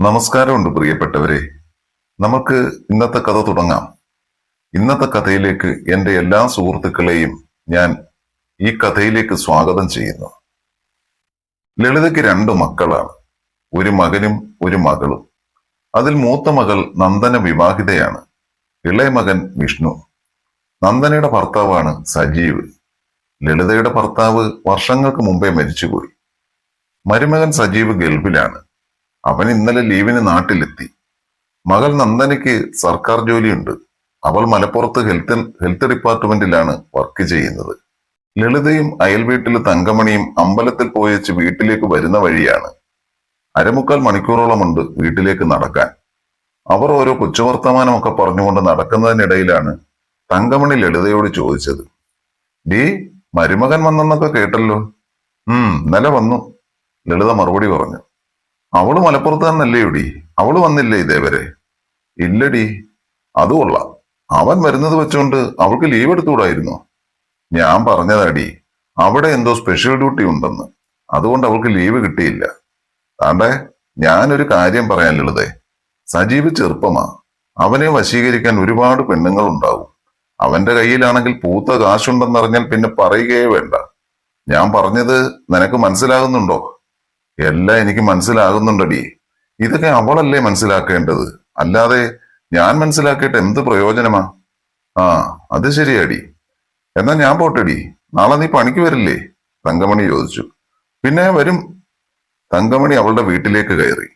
നമസ്കാരമുണ്ട് പ്രിയപ്പെട്ടവരെ. നമുക്ക് ഇന്നത്തെ കഥ തുടങ്ങാം. ഇന്നത്തെ കഥയിലേക്ക് എന്റെ എല്ലാ സുഹൃത്തുക്കളെയും ഞാൻ ഈ കഥയിലേക്ക് സ്വാഗതം ചെയ്യുന്നു. ലളിതയ്ക്ക് രണ്ട് മക്കളാണ്. ഒരു മകനും ഒരു മകളും. അതിൽ മൂത്ത മകൾ നന്ദന വിവാഹിതയാണ്. ഇളയ മകൻ വിഷ്ണു. നന്ദനയുടെ ഭർത്താവാണ് സജീവ്. ലളിതയുടെ ഭർത്താവ് വർഷങ്ങൾക്ക് മുമ്പേ മരിച്ചുപോയി. മരുമകൻ സജീവ് ഗൾഫിലാണ്. അവൻ ഇന്നലെ ലീവിന് നാട്ടിലെത്തി. മകൾ നന്ദനയ്ക്ക് സർക്കാർ ജോലിയുണ്ട്. അവൾ മലപ്പുറത്ത് ഹെൽത്ത് ഹെൽത്ത് ഡിപ്പാർട്ട്മെന്റിലാണ് വർക്ക് ചെയ്യുന്നത്. ലളിതയും അയൽവീട്ടിലെ തങ്കമണിയും അമ്പലത്തിൽ പോയച്ച് വീട്ടിലേക്ക് വരുന്ന വഴിയാണ്. അരമുക്കാൽ മണിക്കൂറോളമുണ്ട് വീട്ടിലേക്ക് നടക്കാൻ. അവർ ഓരോ കൊച്ചുവർത്തമാനമൊക്കെ പറഞ്ഞുകൊണ്ട് നടക്കുന്നതിനിടയിലാണ് തങ്കമണി ലളിതയോട് ചോദിച്ചത്. ഡീ മരുമകൻ വന്നെന്നൊക്കെ കേട്ടല്ലോ? ഉം ഇന്നലെ വന്നു ലളിത മറുപടി പറഞ്ഞു. അവൾ മലപ്പുറത്ത് തന്നല്ലേ ഇടി അവൾ വന്നില്ലേ ഇതേവരെ? ഇല്ലടി അത് അവൻ വരുന്നത് വെച്ചുകൊണ്ട് അവൾക്ക് ലീവ് എടുത്തുകൂടായിരുന്നോ? ഞാൻ പറഞ്ഞതാടി അവിടെ എന്തോ സ്പെഷ്യൽ ഡ്യൂട്ടി ഉണ്ടെന്ന്. അതുകൊണ്ട് അവൾക്ക് ലീവ് കിട്ടിയില്ല. താണ്ടെ ഞാനൊരു കാര്യം പറയാൻ സജീവ് ചെറുപ്പമാ. അവനെ വശീകരിക്കാൻ ഒരുപാട് പെണ്ണുങ്ങൾ ഉണ്ടാവും അവന്റെ കയ്യിലാണെങ്കിൽ പൂത്ത കാശുണ്ടെന്നറിഞ്ഞാൽ പിന്നെ പറയുകയേ വേണ്ട. ഞാൻ പറഞ്ഞത് നിനക്ക് മനസ്സിലാകുന്നുണ്ടോ? എല്ലാം എനിക്ക് മനസ്സിലാകുന്നുണ്ടടി. ഇതൊക്കെ അവളല്ലേ മനസ്സിലാക്കേണ്ടത്? അല്ലാതെ ഞാൻ മനസ്സിലാക്കിയിട്ട് എന്ത് പ്രയോജനമാ? ആ അത് ശരിയാടി. എന്നാ ഞാൻ പോട്ടെടി. നാളെ നീ പണിക്ക് വരില്ലേ? തങ്കമണി ചോദിച്ചു. പിന്നെ വരും. തങ്കമണി അവളുടെ വീട്ടിലേക്ക് കയറി.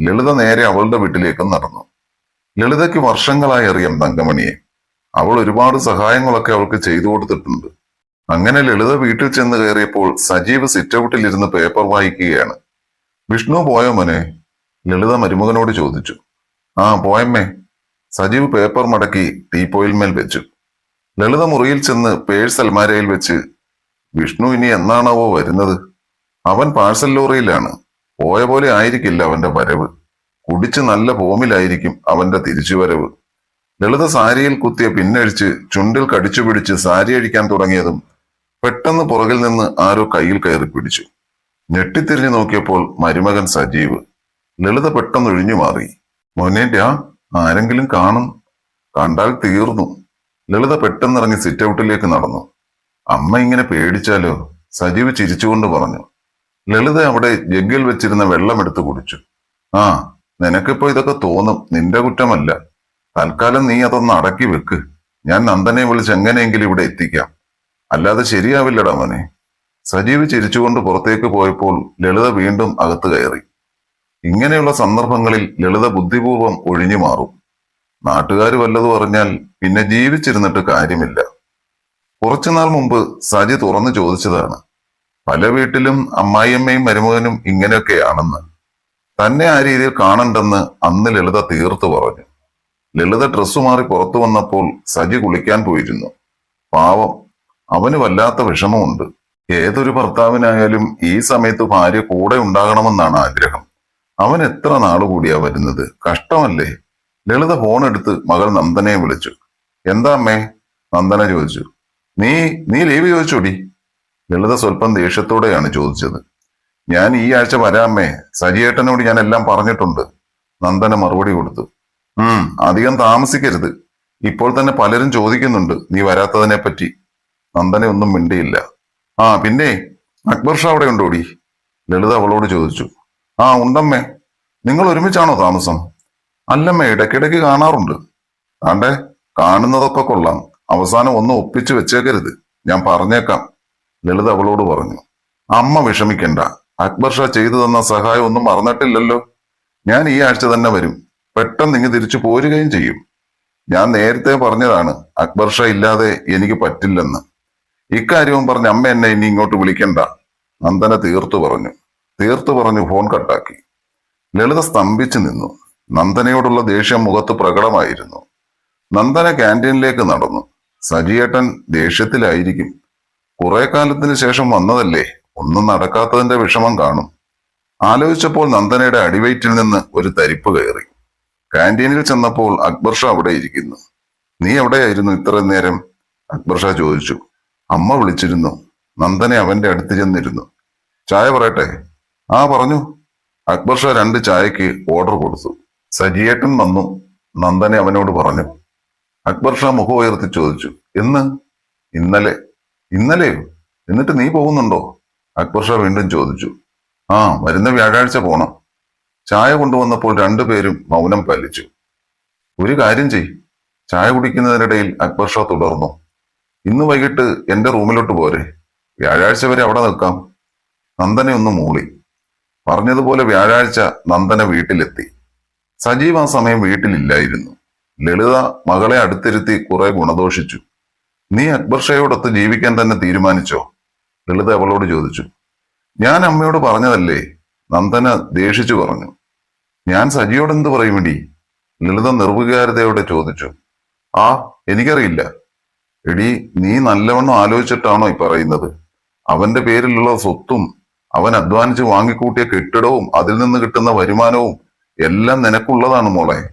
ലളിത നേരെ അവളുടെ വീട്ടിലേക്കും നടന്നു. ലളിതയ്ക്ക് വർഷങ്ങളായി അറിയാം തങ്കമണിയെ. അവൾ ഒരുപാട് സഹായങ്ങളൊക്കെ അവൾക്ക് ചെയ്തു കൊടുത്തിട്ടുണ്ട്. അങ്ങനെ ലളിത വീട്ടിൽ ചെന്ന് കയറിയപ്പോൾ സജീവ് സിറ്റൗട്ടിൽ ഇരുന്ന് പേപ്പർ വായിക്കുകയാണ്. വിഷ്ണു പോയോ മോനെ? ലളിത മരുമകനോട് ചോദിച്ചു. ആ പോയമ്മേ. സജീവ് പേപ്പർ മടക്കി ടീപ്പോയിൽ മേൽ വെച്ചു. ലളിത മുറിയിൽ ചെന്ന് പേഴ്സ് അൽമാരയിൽ വെച്ച് വിഷ്ണു ഇനി എന്നാണാവോ വരുന്നത്? അവൻ പാഴ്സൽ ലോറിയിലാണ്. പോയ പോലെ ആയിരിക്കില്ല അവന്റെ വരവ്. കുടിച്ച് നല്ല ഫോമിലായിരിക്കും അവന്റെ തിരിച്ചുവരവ്. ലളിത സാരിയിൽ കുത്തിയ പിന്നഴിച്ച് ചുണ്ടിൽ കടിച്ചു പിടിച്ച് സാരി അഴിക്കാൻ തുടങ്ങിയതും പെട്ടെന്ന് പുറകിൽ നിന്ന് ആരോ കയ്യിൽ കയറി പിടിച്ചു. ഞെട്ടിത്തിരിഞ്ഞു നോക്കിയപ്പോൾ മരുമകൻ സജീവ് ലളിത പെട്ടെന്ന് ഒഴിഞ്ഞു മാറി. മോനേന്റെ ആ ആരെങ്കിലും കാണും. കണ്ടാൽ തീർന്നു. ലളിത പെട്ടെന്നിറങ്ങി സിറ്റ് ഔട്ടിലേക്ക് നടന്നു. അമ്മ ഇങ്ങനെ പേടിച്ചാലോ? സജീവ് ചിരിച്ചുകൊണ്ട് പറഞ്ഞു. ലളിത അവിടെ ജഗ്ഗിൽ വെച്ചിരുന്ന വെള്ളം എടുത്ത് കുടിച്ചു. ആ നിനക്കിപ്പോ ഇതൊക്കെ തോന്നും. നിന്റെ കുറ്റമല്ല. തൽക്കാലം നീ അതൊന്ന് അടക്കി വെക്ക്. ഞാൻ നന്ദനെ വിളിച്ച് എങ്ങനെയെങ്കിലും ഇവിടെ എത്തിക്കാം. അല്ലാതെ ശരിയാവില്ലടാ മോനെ. സജീവ് ചിരിച്ചുകൊണ്ട് പുറത്തേക്ക് പോയപ്പോൾ ലളിത വീണ്ടും അകത്ത് കയറി. ഇങ്ങനെയുള്ള സന്ദർഭങ്ങളിൽ ലളിത ബുദ്ധിപൂർവം ഒഴിഞ്ഞു മാറും. നാട്ടുകാർ വല്ലതും അറിഞ്ഞാൽ പിന്നെ ജീവിച്ചിരുന്നിട്ട് കാര്യമില്ല. കുറച്ചുനാൾ മുമ്പ് സജി തുറന്നു ചോദിച്ചതാണ് പല വീട്ടിലും അമ്മായിയമ്മയും മരുമകനും ഇങ്ങനെയൊക്കെയാണെന്ന്. തന്നെ ആ രീതിയിൽ കാണണ്ടെന്ന് അന്ന് ലളിത തീർത്തു പറഞ്ഞു. ലളിത ഡ്രസ്സു മാറി പുറത്തു വന്നപ്പോൾ സജി കുളിക്കാൻ പോയിരുന്നു. പാവം അവന് വല്ലാത്ത വിഷമമുണ്ട്. ഏതൊരു ഭർത്താവിനായാലും ഈ സമയത്ത് ഭാര്യ കൂടെ ഉണ്ടാകണമെന്നാണ് ആഗ്രഹം. അവൻ എത്ര നാൾ കൂടിയാ വരുന്നത്? കഷ്ടമല്ലേ? ലളിത ഫോൺ എടുത്ത് മകൾ നന്ദനയെ വിളിച്ചു. എന്താ അമ്മേ? നന്ദന ചോദിച്ചു. നീ നീ ലീവ് ചോദിച്ചോടി? ലളിത സ്വല്പം ദേഷ്യത്തോടെയാണ് ചോദിച്ചത്. ഞാൻ ഈ ആഴ്ച വരാമേ സജിയേട്ടനോട് ഞാൻ എല്ലാം പറഞ്ഞിട്ടുണ്ട്. നന്ദന മറുപടി കൊടുത്തു. ഉം അധികം താമസിക്കരുത്. ഇപ്പോൾ തന്നെ പലരും ചോദിക്കുന്നുണ്ട് നീ വരാത്തതിനെ പറ്റി നന്ദന ഒന്നും മിണ്ടിയില്ല. ആ പിന്നെ അക്ബർ ഷാ അവിടെ ഉണ്ടോടി? ലളിത അവളോട് ചോദിച്ചു. ആ ഉണ്ടമ്മേ. നിങ്ങൾ ഒരുമിച്ചാണോ താമസം? അല്ലമ്മേ ഇടയ്ക്കിടയ്ക്ക് കാണാറുണ്ട്. ആണ്ടേ കാണുന്നതൊക്കെ കൊള്ളാം. അവസാനം ഒന്ന് ഒപ്പിച്ചു വെച്ചേക്കരുത്. ഞാൻ പറഞ്ഞേക്കാം. ലളിത അവളോട് പറഞ്ഞു. അമ്മ വിഷമിക്കണ്ട. അക്ബർ ഷാ ചെയ്തു തന്ന സഹായം ഒന്നും മറന്നിട്ടില്ലല്ലോ. ഞാൻ ഈ ആഴ്ച തന്നെ വരും. പെട്ടെന്ന് ഇങ്ങ് തിരിച്ചു പോരുകയും ചെയ്യും. ഞാൻ നേരത്തെ പറഞ്ഞതാണ് അക്ബർ ഷാ ഇല്ലാതെ എനിക്ക് പറ്റില്ലെന്ന്. ഇക്കാര്യവും പറഞ്ഞ് അമ്മ എന്നെ ഇനി ഇങ്ങോട്ട് വിളിക്കണ്ട. നന്ദന തീർത്തു പറഞ്ഞു. തീർത്തു പറഞ്ഞു ഫോൺ കട്ടാക്കി. ലളിത സ്തംഭിച്ചു നിന്നു. നന്ദനയോടുള്ള ദേഷ്യം മുഖത്ത് പ്രകടമായിരുന്നു. നന്ദന ക്യാന്റീനിലേക്ക് നടന്നു. സജിയേട്ടൻ ദേഷ്യത്തിലായിരിക്കും. കുറെ കാലത്തിന് ശേഷം വന്നതല്ലേ? ഒന്നും നടക്കാത്തതിന്റെ വിഷമം കാണും. ആലോചിച്ചപ്പോൾ നന്ദനയുടെ അടിവയറ്റിൽ നിന്ന് ഒരു തരിപ്പ് കയറി. കാന്റീനിൽ ചെന്നപ്പോൾ അക്ബർ ഷാ അവിടെ ഇരിക്കുന്നു. നീ എവിടെയായിരുന്നു ഇത്രയും നേരം? അക്ബർ ഷാ ചോദിച്ചു. അമ്മ വിളിച്ചിരുന്നു. നന്ദനെ അവന്റെ അടുത്ത് ചെന്നിരുന്നു. ചായ പറയട്ടെ? ആ പറഞ്ഞു. അക്ബർ ഷാ രണ്ട് ചായക്ക് ഓർഡർ കൊടുത്തു. സജിയേട്ടൻ വന്നു. നന്ദനെ അവനോട് പറഞ്ഞു. അക്ബർ ഷാ മുഖം ഉയർത്തി ചോദിച്ചു. എന്ന്? ഇന്നലെ? ഇന്നലെയോ എന്നിട്ട് നീ പോകുന്നുണ്ടോ? അക്ബർ ഷാ വീണ്ടും ചോദിച്ചു. ആ വരുന്ന വ്യാഴാഴ്ച പോണം. ചായ കൊണ്ടുവന്നപ്പോൾ രണ്ടുപേരും മൗനം പാലിച്ചു. ഒരു കാര്യം ചെയ് ചായ കുടിക്കുന്നതിനിടയിൽ അക്ബർ ഷാ തുടർന്നു. ഇന്ന് വൈകിട്ട് എന്റെ റൂമിലോട്ട് പോരെ. വ്യാഴാഴ്ച വരെ അവിടെ നിൽക്കാം. നന്ദനെ ഒന്ന് മൂളി. പറഞ്ഞതുപോലെ വ്യാഴാഴ്ച നന്ദന വീട്ടിലെത്തി. സജീവ് ആ സമയം വീട്ടിലില്ലായിരുന്നു. ലളിത മകളെ അടുത്തിരുത്തി കുറെ ഗുണദോഷിച്ചു. നീ അക്ബർ ഷായോടൊത്ത് ജീവിക്കാൻ തന്നെ തീരുമാനിച്ചോ? ലളിത അവളോട് ചോദിച്ചു. ഞാൻ അമ്മയോട് പറഞ്ഞതല്ലേ? നന്ദന ദേഷിച്ചു പറഞ്ഞു. ഞാൻ സജിയോട് എന്ത് പറയുമെടി? ലളിത നിർവികാരതയോടെ ചോദിച്ചു. ആ എനിക്കറിയില്ല. എടി നീ നല്ലവണ്ണം ആലോചിച്ചിട്ടാണോ ഈ പറയുന്നത്? അവന്റെ പേരിലുള്ള സ്വത്തും അവൻ അധ്വാനിച്ച് വാങ്ങിക്കൂട്ടിയ കെട്ടിടവും അതിൽ നിന്ന് കിട്ടുന്ന വരുമാനവും എല്ലാം നിനക്കുള്ളതാണ് മോളെ.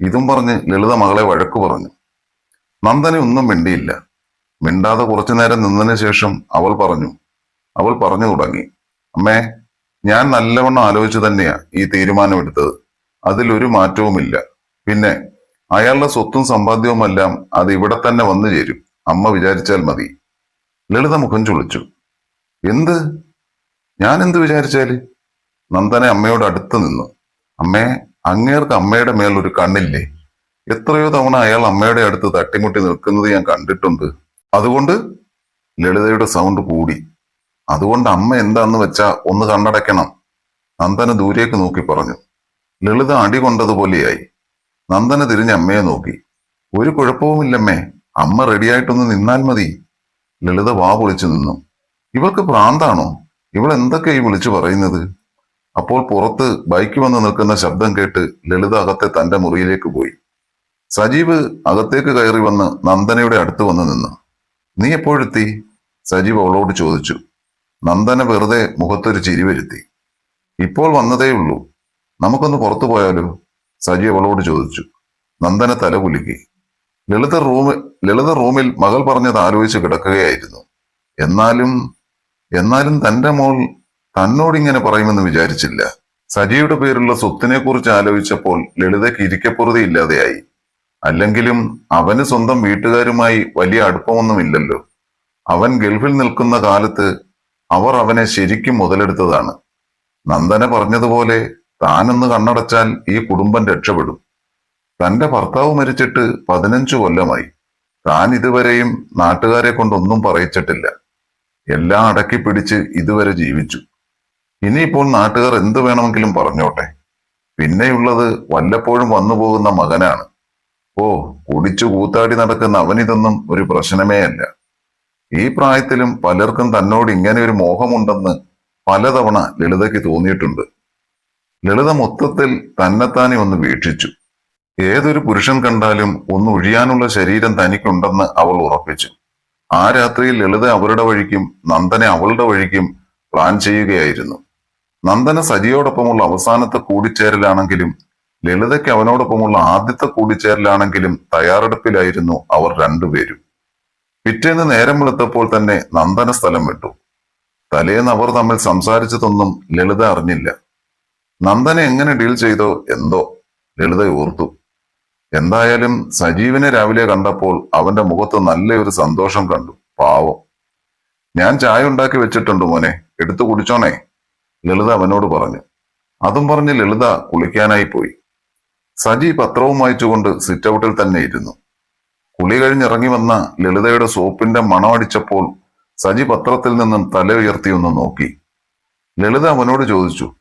ഇതും പറഞ്ഞ് ലളിത മകളെ വഴക്കു പറഞ്ഞു. നന്ദനെ ഒന്നും മിണ്ടിയില്ല. മിണ്ടാതെ കുറച്ചു നേരം നിന്നതിന് ശേഷം അവൾ പറഞ്ഞു. അവൾ പറഞ്ഞു തുടങ്ങി. അമ്മേ ഞാൻ നല്ലവണ്ണം ആലോചിച്ച് തന്നെയാ ഈ തീരുമാനമെടുത്തത് അതിലൊരു മാറ്റവുമില്ല. പിന്നെ അയാളുടെ സ്വത്തും സമ്പാദ്യവുമെല്ലാം അത് ഇവിടെ തന്നെ വന്നു ചേരും. അമ്മ വിചാരിച്ചാൽ മതി. ലളിത മുഖം ചുളിച്ചു. എന്ത്? ഞാൻ എന്ത് വിചാരിച്ചാൽ നന്ദനെ അമ്മയോട് അടുത്ത് നിന്നു. അമ്മേ അങ്ങേർക്ക് അമ്മയുടെ മേൽ ഒരു കണ്ണില്ലേ? എത്രയോ തവണ അയാൾ അമ്മയുടെ അടുത്ത് തട്ടിമുട്ടി നിൽക്കുന്നത് ഞാൻ കണ്ടിട്ടുണ്ട്. അതുകൊണ്ട് ലളിതയുടെ സൗണ്ട് കൂടി. അതുകൊണ്ട് അമ്മ എന്താന്ന് വെച്ചാ ഒന്ന് കണ്ണടയ്ക്കണം. നന്ദന ദൂരേക്ക് നോക്കി പറഞ്ഞു. ലളിത അടി കൊണ്ടതുപോലെയായി. നന്ദന തിരിഞ്ഞ അമ്മയെ നോക്കി. ഒരു കുഴപ്പവുമില്ലമ്മേ. അമ്മ റെഡിയായിട്ടൊന്ന് നിന്നാൽ മതി. ലളിത വാ പൊളിച്ചു നിന്നു. ഇവൾക്ക് പ്രാന്താണോ? ഇവൾ എന്തൊക്കെയായി വിളിച്ചു പറയുന്നത്? അപ്പോൾ പുറത്ത് ബൈക്ക് വന്ന് നിൽക്കുന്ന ശബ്ദം കേട്ട് ലളിത അകത്തെ തന്റെ മുറിയിലേക്ക് പോയി. സജീവ് അകത്തേക്ക് കയറി വന്ന് നന്ദനയുടെ അടുത്ത് വന്ന് നിന്നു. നീ എപ്പോഴെത്തി സജീവ് അവളോട് ചോദിച്ചു. നന്ദന വെറുതെ മുഖത്തൊരു ചിരി വരുത്തി. ഇപ്പോൾ വന്നതേ ഉള്ളൂ. നമുക്കൊന്ന് പുറത്തു പോയാലോ? സജീവ് അവളോട് ചോദിച്ചു. നന്ദന തല കുലുക്കി. ലളിത റൂമിൽ ലളിത റൂമിൽ മകൾ പറഞ്ഞത് ആലോചിച്ച് കിടക്കുകയായിരുന്നു. എന്നാലും എന്നാലും തന്റെ മോൾ തന്നോടിങ്ങനെ പറയുമെന്ന് വിചാരിച്ചില്ല. സജിയുടെ പേരുള്ള സ്വത്തിനെ കുറിച്ച് ആലോചിച്ചപ്പോൾ ലളിതയ്ക്ക് ഇരിക്കപ്പുറതി ഇല്ലാതെയായി. അല്ലെങ്കിലും അവന് സ്വന്തം വീട്ടുകാരുമായി വലിയ അടുപ്പമൊന്നുമില്ലല്ലോ. അവൻ ഗൾഫിൽ നിൽക്കുന്ന കാലത്ത് അവർ അവനെ ശരിക്കും മുതലെടുത്തതാണ്. നന്ദന പറഞ്ഞതുപോലെ താനൊന്ന് കണ്ണടച്ചാൽ ഈ കുടുംബം രക്ഷപ്പെടും. തന്റെ ഭർത്താവ് മരിച്ചിട്ട് പതിനഞ്ചു കൊല്ലമായി. താൻ ഇതുവരെയും നാട്ടുകാരെ കൊണ്ടൊന്നും പറയിച്ചിട്ടില്ല. എല്ലാം അടക്കി പിടിച്ച് ഇതുവരെ ജീവിച്ചു. ഇനിയിപ്പോൾ നാട്ടുകാർ എന്തു വേണമെങ്കിലും പറഞ്ഞോട്ടെ. പിന്നെയുള്ളത് വല്ലപ്പോഴും വന്നു പോകുന്ന മകനാണ്. ഓ കുടിച്ചു കൂത്താടി നടക്കുന്ന അവനിതൊന്നും ഒരു പ്രശ്നമേ അല്ല. ഈ പ്രായത്തിലും പലർക്കും തന്നോട് ഇങ്ങനെ ഒരു മോഹമുണ്ടെന്ന് പലതവണ ലളിതയ്ക്ക് തോന്നിയിട്ടുണ്ട്. ലളിത മൊത്തത്തിൽ തന്നെത്താനെ ഒന്ന് വീക്ഷിച്ചു. ഏതൊരു പുരുഷൻ കണ്ടാലും ഒന്ന് ഒഴിയാനുള്ള ശരീരം തനിക്കുണ്ടെന്ന് അവൾ ഉറപ്പിച്ചു. ആ രാത്രിയിൽ ലളിത അവരുടെ വഴിക്കും നന്ദനെ അവളുടെ വഴിക്കും പ്ലാൻ ചെയ്യുകയായിരുന്നു. നന്ദന സജിയോടൊപ്പമുള്ള അവസാനത്തെ കൂടിച്ചേരലാണെങ്കിലും ലളിതയ്ക്ക് അവനോടൊപ്പമുള്ള ആദ്യത്തെ കൂടിച്ചേരലാണെങ്കിലും തയ്യാറെടുപ്പിലായിരുന്നു അവർ രണ്ടുപേരും. പിറ്റേന്ന് നേരം വെളുത്തപ്പോൾ തന്നെ നന്ദന സ്ഥലം വിട്ടു. തലേന്ന് അവർ തമ്മിൽ സംസാരിച്ചതൊന്നും ലളിത അറിഞ്ഞില്ല. നന്ദന എങ്ങനെ ഡീൽ ചെയ്തോ എന്തോ ലളിത ഓർത്തു. എന്തായാലും സജീവിനെ രാവിലെ കണ്ടപ്പോൾ അവന്റെ മുഖത്ത് നല്ലൊരു സന്തോഷം കണ്ടു. പാവം. ഞാൻ ചായ ഉണ്ടാക്കി വെച്ചിട്ടുണ്ട് മോനെ. എടുത്തു കുടിച്ചോണേ. ലളിത അവനോട് പറഞ്ഞു. അതും പറഞ്ഞ് ലളിത കുളിക്കാനായി പോയി. സജി പത്രവും വായിച്ചുകൊണ്ട് സിറ്റ് ഔട്ടിൽ തന്നെ ഇരുന്നു. കുളി കഴിഞ്ഞിറങ്ങി വന്ന ലളിതയുടെ സോപ്പിന്റെ മണമടിച്ചപ്പോൾ സജി പത്രത്തിൽ നിന്നും തല ഉയർത്തി ഒന്ന് നോക്കി. ലളിത അവനോട് ചോദിച്ചു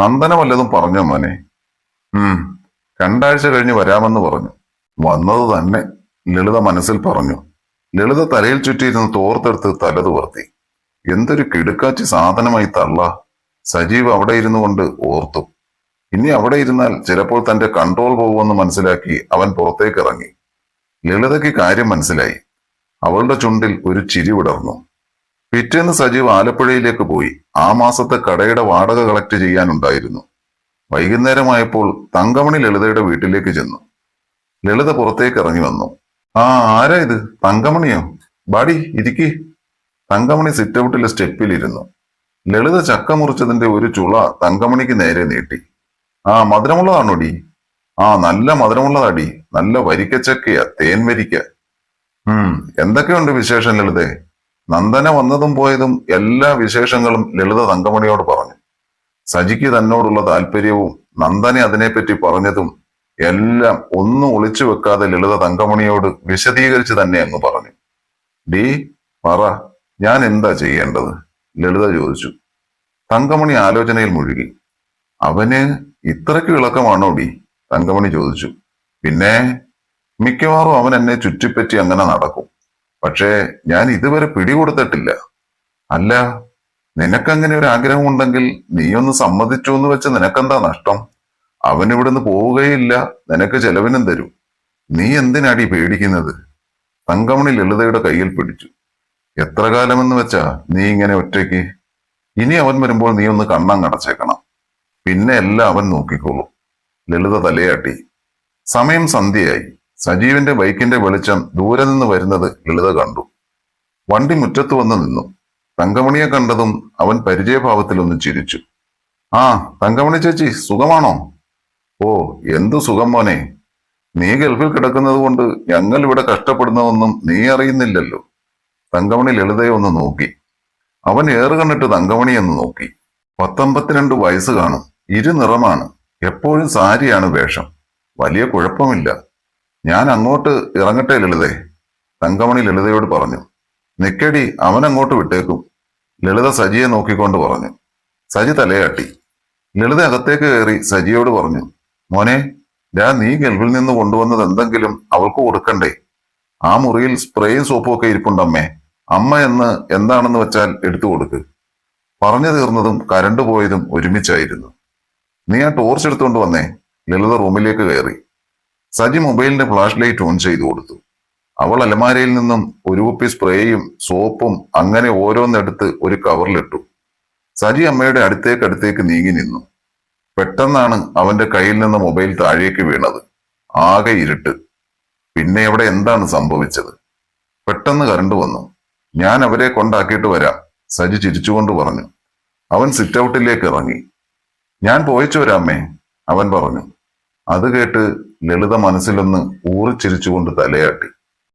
നന്ദന വല്ലതും പറഞ്ഞോ മോനെ? ഉം രണ്ടാഴ്ച കഴിഞ്ഞ് വരാമെന്ന് പറഞ്ഞു. വന്നത് തന്നെ ലളിത മനസ്സിൽ പറഞ്ഞു. ലളിത തലയിൽ ചുറ്റിയിരുന്ന് തോർത്തെടുത്ത് തല തുവർത്തി എന്തൊരു കിടുക്കാച്ചി സാധനമായി തള്ള. സജീവ് അവിടെ ഇരുന്നു കൊണ്ട് ഓർത്തു. ഇനി അവിടെ ഇരുന്നാൽ ചിലപ്പോൾ തന്റെ കൺട്രോൾ പോകുമെന്ന് മനസ്സിലാക്കി അവൻ പുറത്തേക്ക് ഇറങ്ങി. ലളിതയ്ക്ക് കാര്യം മനസ്സിലായി. അവളുടെ ചുണ്ടിൽ ഒരു ചിരി വിടർന്നു. പിറ്റേന്ന് സജീവ് ആലപ്പുഴയിലേക്ക് പോയി. ആ മാസത്തെ കടയുടെ വാടക കളക്ട് ചെയ്യാനുണ്ടായിരുന്നു. വൈകുന്നേരമായപ്പോൾ തങ്കമണി ലളിതയുടെ വീട്ടിലേക്ക് ചെന്നു. ലളിത പുറത്തേക്ക് ഇറങ്ങി വന്നു. ആ ആരാ ഇത്? തങ്കമണിയോ? ബാടി ഇരിക്കി. തങ്കമണി സിറ്റൗട്ടിലെ സ്റ്റെപ്പിലിരുന്നു. ലളിത ചക്ക മുറിച്ചതിന്റെ ഒരു ചുള തങ്കമണിക്ക് നേരെ നീട്ടി. ആ മധുരമുള്ളതാണോടി? ആ നല്ല മധുരമുള്ളതാടി. നല്ല വരിക്കച്ചക്കയാ തേൻ വരിക്ക. ഉം എന്തൊക്കെയുണ്ട് വിശേഷം ലളിതേ? നന്ദന വന്നതും പോയതും എല്ലാ വിശേഷങ്ങളും ലളിത തങ്കമണിയോട് പറഞ്ഞു. സജിക്ക് തന്നോടുള്ള താല്പര്യവും നന്ദനെ അതിനെപ്പറ്റി പറഞ്ഞതും എല്ലാം ഒന്നും ഒളിച്ചു വെക്കാതെ ലളിത തങ്കമണിയോട് വിശദീകരിച്ച് തന്നെ അങ്ങ് പറഞ്ഞു. ഡി പറ ഞാൻ എന്താ ചെയ്യേണ്ടത്? ലളിത ചോദിച്ചു. തങ്കമണി ആലോചനയിൽ മുഴുകി. അവന് ഇത്രയ്ക്ക് ഇളക്കമാണോ ഡി? തങ്കമണി ചോദിച്ചു. പിന്നെ മിക്കവാറും അവൻ എന്നെ ചുറ്റിപ്പറ്റി അങ്ങനെ നടക്കും. പക്ഷേ ഞാൻ ഇതുവരെ പിടികൊടുത്തിട്ടില്ല. അല്ല നിനക്കങ്ങനെ ഒരു ആഗ്രഹം ഉണ്ടെങ്കിൽ നീ ഒന്ന് സമ്മതിച്ചു എന്ന് വെച്ച നിനക്കെന്താ നഷ്ടം? അവൻ ഇവിടുന്ന് പോവുകയില്ല നിനക്ക് ചെലവിനും തരും. നീ എന്തിനാടി പേടിക്കുന്നത്? തങ്കമണി ലളിതയുടെ കയ്യിൽ പിടിച്ചു. എത്ര കാലമെന്ന് വെച്ചാ നീ ഇങ്ങനെ ഒറ്റയ്ക്ക്? ഇനി അവൻ വരുമ്പോൾ നീ ഒന്ന് കണ്ണം കടച്ചേക്കണം. പിന്നെ എല്ലാം അവൻ നോക്കിക്കോളൂ. ലളിത തലയാട്ടി. സമയം സന്ധ്യയായി. സജീവിന്റെ ബൈക്കിന്റെ വെളിച്ചം ദൂരെ നിന്ന് വരുന്നത് ലളിത കണ്ടു. വണ്ടി മുറ്റത്ത് വന്ന് നിന്നു. തങ്കമണിയെ കണ്ടതും അവൻ പരിചയഭാവത്തിലൊന്ന് ചിരിച്ചു. ആ തങ്കമണി ചേച്ചി സുഖമാണോ? ഓ എന്തു സുഖം മോനെ. നീ ഗൾഫിൽ കിടക്കുന്നത് കൊണ്ട് ഞങ്ങൾ ഇവിടെ കഷ്ടപ്പെടുന്നതൊന്നും നീ അറിയുന്നില്ലല്ലോ. തങ്കമണി ലളിതയെ ഒന്ന് നോക്കി. അവൻ ഏറ് കണ്ടിട്ട് തങ്കമണി എന്ന് നോക്കി. പത്തൊമ്പത്തിരണ്ട് വയസ്സ് കാണും. ഇരുനിറമാണ്. എപ്പോഴും സാരിയാണ് വേഷം. വലിയ കുഴപ്പമില്ല. ഞാൻ അങ്ങോട്ട് ഇറങ്ങട്ടെ ലളിതേ. തങ്കമണി ലളിതയോട് പറഞ്ഞു. നിക്കടി അവൻ അങ്ങോട്ട് വിട്ടേക്കും. ലളിത സജിയെ നോക്കിക്കൊണ്ട് പറഞ്ഞു. സജി തലയാട്ടി. ലളിത അകത്തേക്ക് കയറി സജിയോട് പറഞ്ഞു മോനെ ഞാൻ നീ ഗൾഫിൽ നിന്ന് കൊണ്ടുവന്നത് എന്തെങ്കിലും അവൾക്ക് കൊടുക്കണ്ടേ? ആ മുറിയിൽ സ്പ്രേയും സോപ്പും ഒക്കെ ഇരിപ്പുണ്ടമ്മേ അമ്മ എന്ന് എന്താണെന്ന് വെച്ചാൽ എടുത്തു കൊടുക്ക്. പറഞ്ഞു തീർന്നതും കരണ്ട് പോയതും ഒരുമിച്ചായിരുന്നു. നീ ആ ടോർച്ച് എടുത്തുകൊണ്ട് വന്നേ. ലളിത റൂമിലേക്ക് കയറി. സജി മൊബൈലിന്റെ ഫ്ലാഷ് ലൈറ്റ് ഓൺ ചെയ്തു കൊടുത്തു. അവൾ അലമാരയിൽ നിന്നും ഒരു കുപ്പി സ്പ്രേയും സോപ്പും അങ്ങനെ ഓരോന്നെടുത്ത് ഒരു കവറിലിട്ടു. സജി അമ്മയുടെ അടുത്തേക്ക് അടുത്തേക്ക് നീങ്ങി നിന്നു. പെട്ടെന്നാണ് അവന്റെ കയ്യിൽ നിന്ന് മൊബൈൽ താഴേക്ക് വീണത്. ആകെ ഇരുട്ട്. പിന്നെ അവിടെ എന്താണ് സംഭവിച്ചത്? പെട്ടെന്ന് കരണ്ട് വന്നു. ഞാൻ അവരെ കൊണ്ടാക്കിയിട്ട് വരാം സജി ചിരിച്ചുകൊണ്ട് പറഞ്ഞു. അവൻ സിറ്റ് ഔട്ടിലേക്ക് ഇറങ്ങി. ഞാൻ പോയിച്ചു വരാമേ അവൻ പറഞ്ഞു. അത് കേട്ട് ലളിത മനസ്സിലൊന്ന് ഊറിച്ചിരിച്ചുകൊണ്ട് തലയാട്ടി.